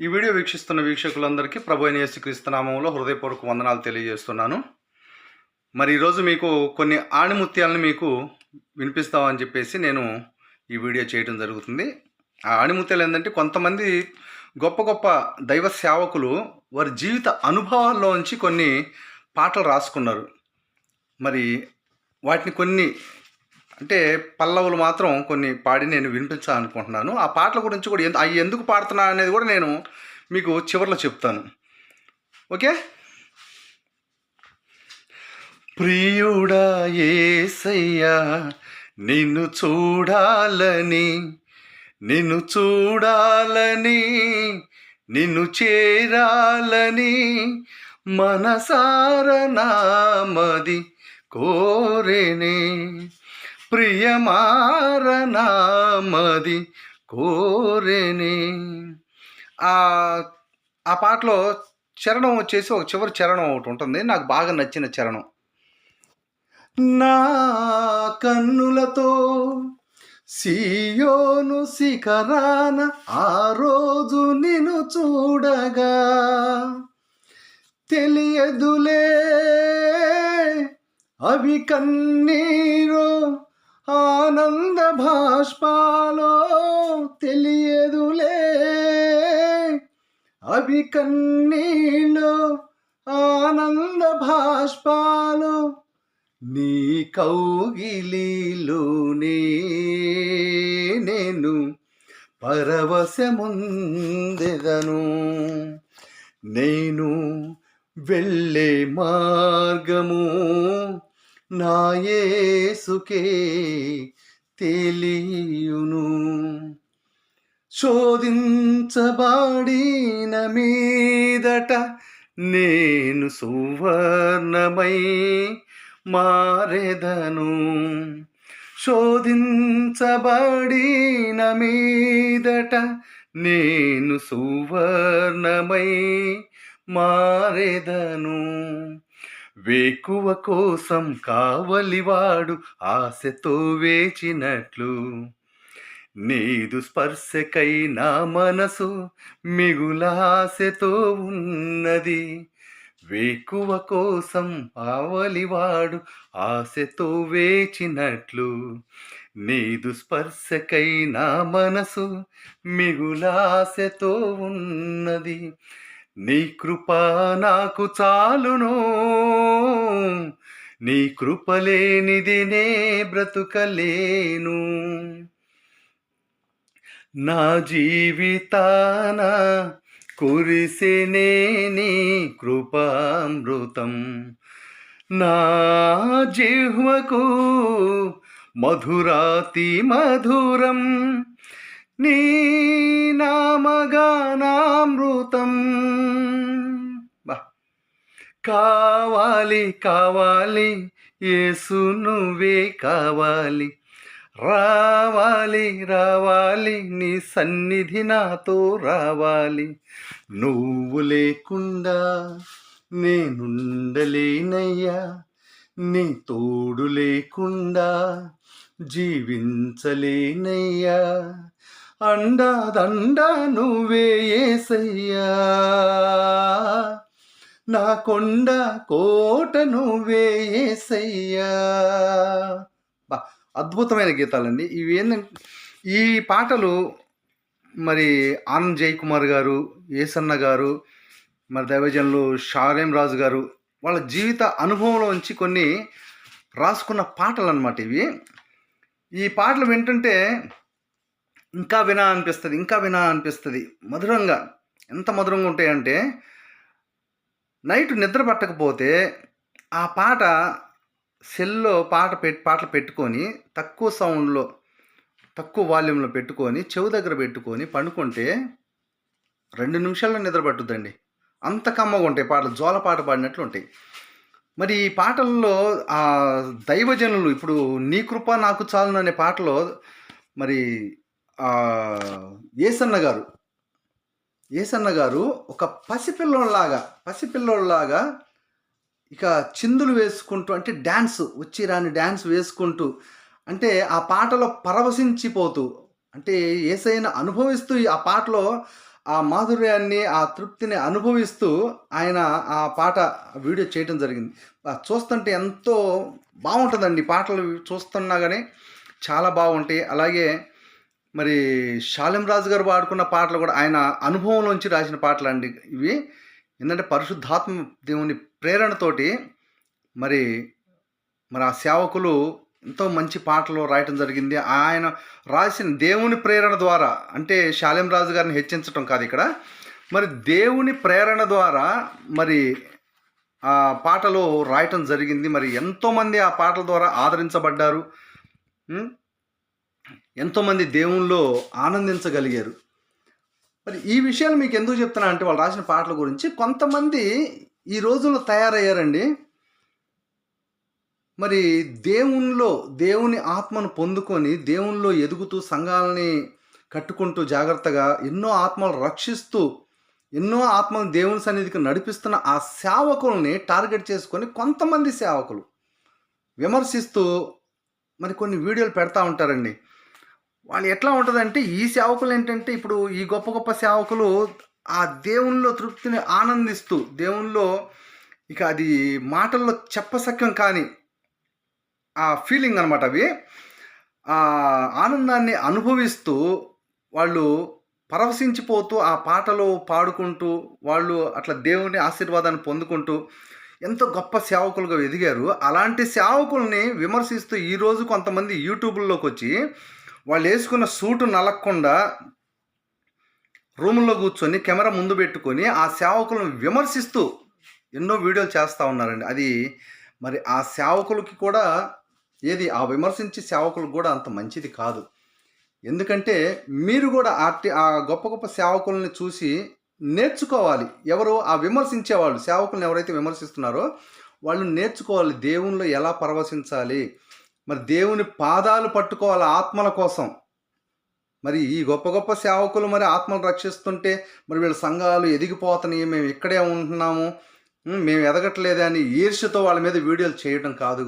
ఈ వీడియో వీక్షిస్తున్న వీక్షకులందరికీ ప్రభు అయిన యేసుక్రీస్తు హృదయపూర్వక వందనాలు తెలియజేస్తున్నాను. మరి ఈరోజు మీకు కొన్ని ఆణిముత్యాలను మీకు వినిపిస్తామని చెప్పేసి నేను ఈ వీడియో చేయడం జరుగుతుంది. ఆ ఆణిముత్యాలు ఏంటంటే కొంతమంది గొప్ప గొప్ప దైవ సేవకులు వారి జీవిత అనుభవాల్లోంచి కొన్ని పాటలు రాసుకున్నారు. మరి వాటిని కొన్ని అంటే పల్లవులు మాత్రం కొన్ని పాడి నేను వినిపించాలనుకుంటున్నాను. ఆ పాటల గురించి కూడా అవి ఎందుకు పాడుతున్నా అనేది కూడా నేను మీకు చివరిలో చెప్తాను. ఓకే? ప్రియుడా ఏసయ్యా నిన్ను చూడాలని నిన్ను చూడాలని నిన్ను చేరాలని మనసార నామది కోరేనే. ప్రియమారనామది కోరేనే. ఆ ఆ పాటలో చరణం వచ్చేసి ఒక చివరి చరణం ఒకటి ఉంటుంది. నాకు బాగా నచ్చిన చరణం. నా కన్నులతో సియోను శిఖరాన ఆ రోజు నిన్ను చూడగా తెలియదులే. అవి కన్నీరు ఆనంద భాష్పాలో తెలియదులే. అవి కన్నీళ్ళు ఆనంద భాష్పాలు నీ కౌగిలిలోనే నేను పరవశముందెదను. నేను వెళ్ళే మార్గము నాయేసుకే తెలియును. శోధించబడిన మీదట నేను సువర్ణమై మారెదను. శోధించబడిన మీదట నేను సువర్ణమై మారెదను. వేకువ కోసం కావలివాడు ఆశతో వేచినట్లు. నీదు స్పర్శకై నా మనసు మిగులాశతో ఉన్నది. వేకువ కోసం ఆవలివాడు ఆశతో వేచినట్లు. నీదు స్పర్శకై నా మనసు మిగులాశతో ఉన్నది. నీ కృప నాకు చాలును. నీ కృప లేనిది బ్రతుకలేను. నా జీవితాన కురిసినే నీ కృపామృతం. నా జిహ్వకు మధురాతి మధురం. నీ నామగానామృతం. కావాలి కావాలి యేసు నువ్వే కావాలి. రావాలి రావాలి నీ సన్నిధి నాతో రావాలి. నువ్వు లేకుండా నేనుండలేనయ్యా. నీ తోడు లేకుండా జీవించలేనయ్యా. అండదండ నువ్వే ఏసయ్యా. నా కొండ కోట నువ్వే ఏసయ్యా. బా అద్భుతమైన గీతాలండి. ఇవి ఏంటంటే ఈ పాటలు మరి ఆనంద్ జయ్ కుమార్ గారు ఏసన్న గారు మరి దైవజనులు షారేం రాజు గారు వాళ్ళ జీవిత అనుభవంలో ఉంచి కొన్ని రాసుకున్న పాటలు అన్నమాట ఇవి. ఈ పాటలు వింటుంటే ఇంకా వినా అనిపిస్తుంది ఇంకా వినా అనిపిస్తుంది. మధురంగా. ఎంత మధురంగా ఉంటాయంటే నైట్ నిద్ర పట్టకపోతే ఆ పాట సెల్లో పాట పెట్ పాటలు పెట్టుకొని తక్కువ సౌండ్లో తక్కువ వాల్యూమ్లో పెట్టుకొని చెవు దగ్గర పెట్టుకొని పండుకుంటే రెండు నిమిషాల్లో నిద్ర పట్టుద్దండి. అంత కమ్మగా ఉంటాయి పాటలు జోల పాట పాడినట్లు ఉంటాయి. మరి ఈ పాటల్లో ఆ దైవజనులు ఇప్పుడు నీ కృప నాకు చాలును అనే పాటలో మరి ఏసన్న గారు. ఏసన్న గారు ఒక పసిపిల్లోళ్ళలాగా పసిపిల్లోళ్ళలాగా ఇక చిందులు వేసుకుంటూ అంటే డ్యాన్స్ వచ్చి రాని డ్యాన్స్ వేసుకుంటూ అంటే ఆ పాటలో పరవశించిపోతూ అంటే ఏసైనా అనుభవిస్తూ ఆ పాటలో ఆ మాధుర్యాన్ని ఆ తృప్తిని అనుభవిస్తూ ఆయన ఆ పాట వీడియో చేయటం జరిగింది. చూస్తుంటే ఎంతో బాగుంటుందండి పాటలు చూస్తున్నా కానీ చాలా బాగుంటాయి. అలాగే మరి షాలెం రాజు గారు పాడుకున్న పాటలు కూడా ఆయన అనుభవంలోంచి రాసిన పాటలు అండి ఇవి. ఏంటంటే పరిశుద్ధాత్మ దేవుని ప్రేరణతోటి మరి మరి ఆ సేవకులు ఎంతో మంచి పాటలు రాయటం జరిగింది. ఆయన రాసిన దేవుని ప్రేరణ ద్వారా అంటే శాలెం రాజు గారిని హెచ్చించటం కాదు ఇక్కడ. మరి దేవుని ప్రేరణ ద్వారా మరి ఆ పాటలు రాయటం జరిగింది. మరి ఎంతోమంది ఆ పాటల ద్వారా ఆదరించబడ్డారు. ఎంతోమంది దేవుల్లో ఆనందించగలిగారు. మరి ఈ విషయాలు మీకు ఎందుకు చెప్తున్నా అంటే వాళ్ళు రాసిన పాటల గురించి కొంతమంది ఈ రోజుల్లో తయారయ్యారండి. మరి దేవునిలో దేవుని ఆత్మను పొందుకొని దేవునిలో ఎదుగుతూ సంఘాలని కట్టుకుంటూ జాగ్రత్తగా ఎన్నో ఆత్మలు రక్షిస్తూ ఎన్నో ఆత్మలు దేవుని సన్నిధికి నడిపిస్తున్న ఆ సేవకుల్ని టార్గెట్ చేసుకొని కొంతమంది సేవకులు విమర్శిస్తూ మరి కొన్ని వీడియోలు పెడతా ఉంటారండి. వాళ్ళు ఎట్లా ఉంటుందంటే ఈ సేవకులు ఏంటంటే ఇప్పుడు ఈ గొప్ప గొప్ప సేవకులు ఆ దేవునిలో తృప్తిని ఆనందిస్తూ దేవునిలో ఇక అది మాటల్లో చెప్పసక్యం కానీ ఆ ఫీలింగ్ అనమాట అవి. ఆ ఆనందాన్ని అనుభవిస్తూ వాళ్ళు పరవశించిపోతూ ఆ పాటలు పాడుకుంటూ వాళ్ళు అట్లా దేవుని ఆశీర్వాదాన్ని పొందుకుంటూ ఎంతో గొప్ప సేవకులుగా ఎదిగారు. అలాంటి సేవకుల్ని విమర్శిస్తూ ఈరోజు కొంతమంది యూట్యూబ్లోకి వచ్చి వాళ్ళు వేసుకున్న సూటు నలగకుండా రూముల్లో కూర్చొని కెమెరా ముందు పెట్టుకొని ఆ సేవకులను విమర్శిస్తూ ఎన్నో వీడియోలు చేస్తూ ఉన్నారండి. అది మరి ఆ సేవకులకి కూడా ఏది ఆ విమర్శించే సేవకులకు కూడా అంత మంచిది కాదు. ఎందుకంటే మీరు కూడా ఆర్టి ఆ గొప్ప గొప్ప సేవకుల్ని చూసి నేర్చుకోవాలి. ఎవరు ఆ విమర్శించేవాళ్ళు సేవకులను ఎవరైతే విమర్శిస్తున్నారో వాళ్ళు నేర్చుకోవాలి దేవునిలో ఎలా పరవశించాలి. మరి దేవుని పాదాలు పట్టుకోవాలి ఆత్మల కోసం. మరి ఈ గొప్ప గొప్ప సేవకులు మరి ఆత్మలు రక్షిస్తుంటే మరి వీళ్ళ సంఘాలు ఎదిగిపోతున్నాయి మేము ఇక్కడే ఉంటున్నాము మేము ఎదగట్లేదే అని ఈర్ష్యతో వాళ్ళ మీద వీడియోలు చేయడం కాదు.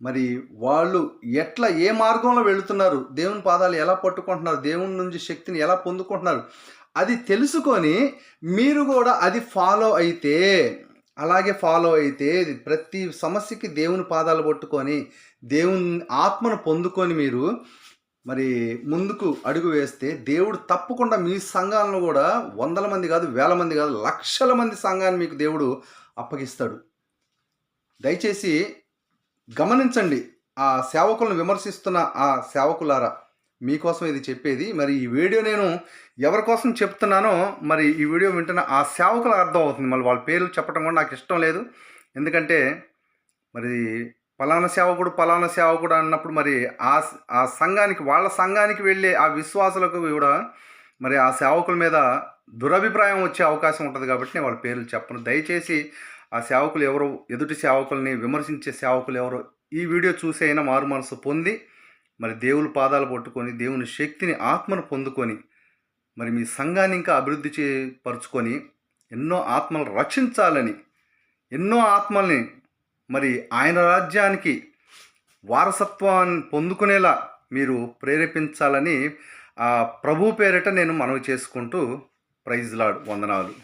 మరి వాళ్ళు ఎట్లా ఏ మార్గంలో వెళుతున్నారు దేవుని పాదాలు ఎలా పట్టుకుంటున్నారు దేవుని నుంచి శక్తిని ఎలా పొందుకుంటున్నారు అది తెలుసుకొని మీరు కూడా అది ఫాలో అయితే అలాగే ఫాలో అయితే ప్రతి సమస్యకి దేవుని పాదాలు పట్టుకొని దేవుని ఆత్మను పొందుకొని మీరు మరి ముందుకు అడుగు వేస్తే దేవుడు తప్పకుండా మీ సంఘాలను కూడా వందల మంది కాదు వేల మంది కాదు లక్షల మంది సంఘాన్ని మీకు దేవుడు అప్పగిస్తాడు. దయచేసి గమనించండి ఆ సేవకులను విమర్శిస్తున్న ఆ సేవకులారా మీకోసం ఇది చెప్పేది. మరి ఈ వీడియో నేను ఎవరి కోసం చెప్తున్నానో మరి ఈ వీడియో వింటున్న ఆ సేవకులు అర్థం అవుతుంది. మళ్ళీ వాళ్ళ పేర్లు చెప్పడం కూడా నాకు ఇష్టం లేదు. ఎందుకంటే మరి పలానా సేవకుడు పలానా సేవకుడు అన్నప్పుడు మరి ఆ ఆ సంఘానికి వాళ్ళ సంఘానికి వెళ్ళే ఆ విశ్వాసులకు కూడా మరి ఆ సేవకుల మీద దురభిప్రాయం వచ్చే అవకాశం ఉంటుంది కాబట్టి నేను వాళ్ళ పేర్లు చెప్పను. దయచేసి ఆ సేవకులు ఎవరు ఎదుటి సేవకుల్ని విమర్శించే సేవకులు ఎవరు ఈ వీడియో చూసి అయినా మారు మనసు పొంది మరి దేవుని పాదాలు పట్టుకొని దేవుని శక్తిని ఆత్మను పొందుకొని మరి మీ సంఘాన్ని ఇంకా అభివృద్ధి చే పరుచుకొని ఎన్నో ఆత్మలు రక్షించాలని ఎన్నో ఆత్మల్ని మరి ఆయన రాజ్యానికి వారసత్వాన్ని పొందుకునేలా మీరు ప్రేరేపించాలని ఆ ప్రభు పేరిట నేను మనవి చేసుకుంటూ ప్రైజ్లాడు వందనాలు.